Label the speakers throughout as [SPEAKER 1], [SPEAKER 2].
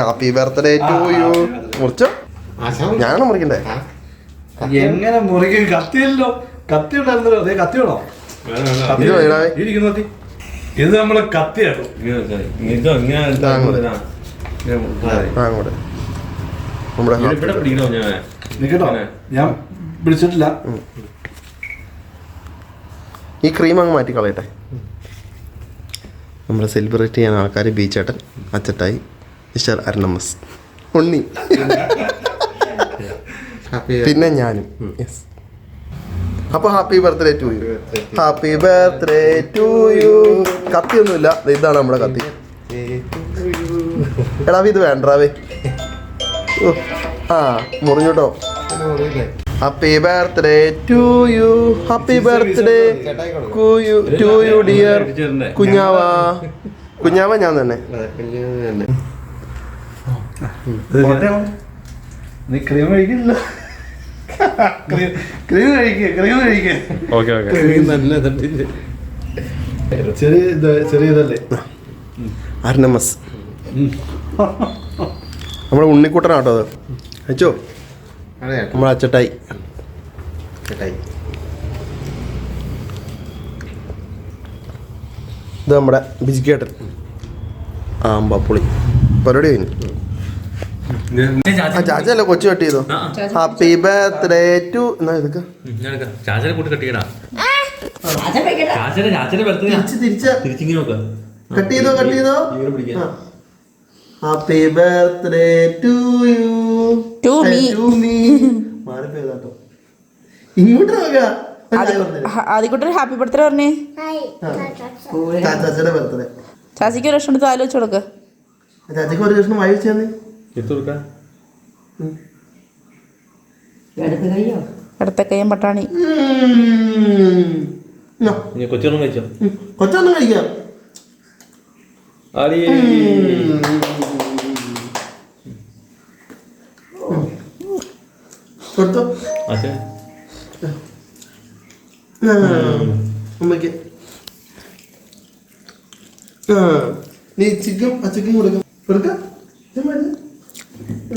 [SPEAKER 1] Happy birthday to you മുറിച്ചോ? ഞാനാണ് മുറിക്കണ്ടേ?
[SPEAKER 2] എങ്ങനെ മുറിക്കും? കത്തിയല്ലോ. കത്തി ഉണ്ടായിരുന്നല്ലോ അതെ കത്തി വേണോ.
[SPEAKER 1] ഇത്
[SPEAKER 2] നമ്മളെ കത്തിയാട്ടോ നിക്കട്ടോ. ഞാൻ പിടിച്ചിട്ടില്ല.
[SPEAKER 1] ഈ ക്രീം അങ്ങ് മാറ്റി കളയട്ടെ നമ്മുടെ സെലിബ്രേറ്റ് ചെയ്യാൻ ആൾക്കാർ ബീച്ചേട്ടൻ അച്ചട്ടായി. മിസ്റ്റർ അരണമസ് ഉണ്ണി. പിന്നെ ഞാനും. യെസ് അപ്പൊ happy birthday to you. Happy birthday to you. കത്തി ഒന്നുമില്ല ഇതാണ് നമ്മുടെ കത്തി. എടാ ഇത് വേണ്ടാവേ ആ മുറിഞ്ഞോട്ടോ. Happy birthday to you. Happy birthday to you dear കുഞ്ഞാവ. കുഞ്ഞാവ ഞാൻ തന്നെ.
[SPEAKER 2] നീ ക്രീം കഴിക്കില്ല ക്രീം കഴിക്കുക ക്രീം കഴിക്കുക
[SPEAKER 3] ഓക്കെ ഓക്കെ
[SPEAKER 2] ചെറിയ ഇത് ചെറിയ ഇതല്ലേ?
[SPEAKER 1] അർണമസ്. നമ്മുടെ ഉണ്ണിക്കുട്ടനാട്ടോ അത്. അയച്ചോ നമ്മുടെ അച്ചട്ടായി. ഇത് നമ്മുടെ ബിജിക്കേട്ടൻ ആമ്പാപ്പുളി. പരിപാടി കഴിഞ്ഞു. ചാച്ചല്ലേ കൊച്ചു കട്ട് ചെയ്തോ ഹാപ്പി ബർത്ത്ഡേ ടു എന്നാ എടുക്ക?
[SPEAKER 3] ചാച്ചനെ കൂട്ടി കട്ടിക്കടാ. ചാച്ചനെ ചാച്ചനെ ബർത്ത്ഡേ
[SPEAKER 1] തിരിച്ച
[SPEAKER 3] തിരിച്ചിങ്ങനെ നോക്ക.
[SPEAKER 1] കട്ട് ചെയ്തോ കട്ട് ചെയ്തോ
[SPEAKER 3] ഇവരെ
[SPEAKER 1] happy birthday to you.
[SPEAKER 4] To me.
[SPEAKER 1] To me. മാറിപ്പോയതാട്ടോ. ഇങ്ങോട്ട് നോക്കാം.
[SPEAKER 4] ആദ്യക്കൂട്ടൊരു ഹാപ്പി ബർത്ത്ഡേ പറഞ്ഞേ.
[SPEAKER 1] ബർത്ത്ഡേ.
[SPEAKER 4] ചാച്ചിക്ക് ഒരു ലക്ഷം എടുത്ത് ആലോചിച്ച് കൊടുക്ക്.
[SPEAKER 1] ചാച്ചക്ക് ഒരു വായിച്ചു
[SPEAKER 3] കൊടുക്കാം
[SPEAKER 4] അടുത്ത കയ്യും? പട്ടാണി.
[SPEAKER 3] നീ കൊച്ചൊന്നും കഴിച്ചോ?
[SPEAKER 1] കൊച്ചൊന്നും കഴിക്കാം.
[SPEAKER 3] ആടി.
[SPEAKER 1] കൊടുത്തോ?
[SPEAKER 3] അച്ഛൻ.
[SPEAKER 1] ആ, അമ്മയ്ക്ക്. ആ. നീ ചിക്കൻ അച്ചക്കും കൊടുക്കാം. കൊടുക്കാം ഇത് മതി.
[SPEAKER 3] പയ്യെ കടിക്കും
[SPEAKER 1] വാ
[SPEAKER 5] ജിഗരുവോ
[SPEAKER 1] അച്ഛനെ കടവാതിലാക്കിയോ ഇച്ചി കൊടുക്കാം എന്നാ, എന്നാ, എന്നാ, കൊടുക്കാം.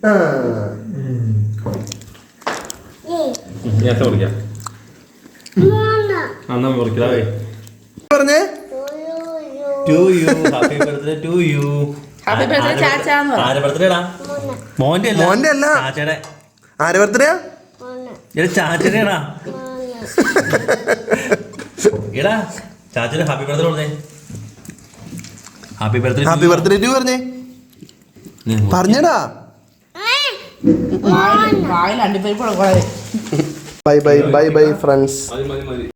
[SPEAKER 1] ആ.
[SPEAKER 3] ഞാൻ മുറിക്കാം എന്നാ മുറിക്കടാവേ
[SPEAKER 1] പറഞ്ഞേ?
[SPEAKER 3] To you. Happy birthday to you
[SPEAKER 4] Happy birthday ചാച്ചാന്ന് പറ.
[SPEAKER 3] ആരെ ബർത്ത്ഡേടാ മോന്റെ അല്ല.
[SPEAKER 1] മോന്റെ അല്ല.
[SPEAKER 3] ചാച്ചയുടെ
[SPEAKER 1] ആര് ബർത്ത്ഡേയാ?
[SPEAKER 3] എടാ ചാച്ചനെടാ. എടാ ചാച്ചന് ഹാപ്പി ബർത്ത്ഡേ കൊടുത്തേ happy birthday
[SPEAKER 1] happy birthday to പറഞ്ഞേ. പറഞ്ഞടാ. Bye bye bye bye friends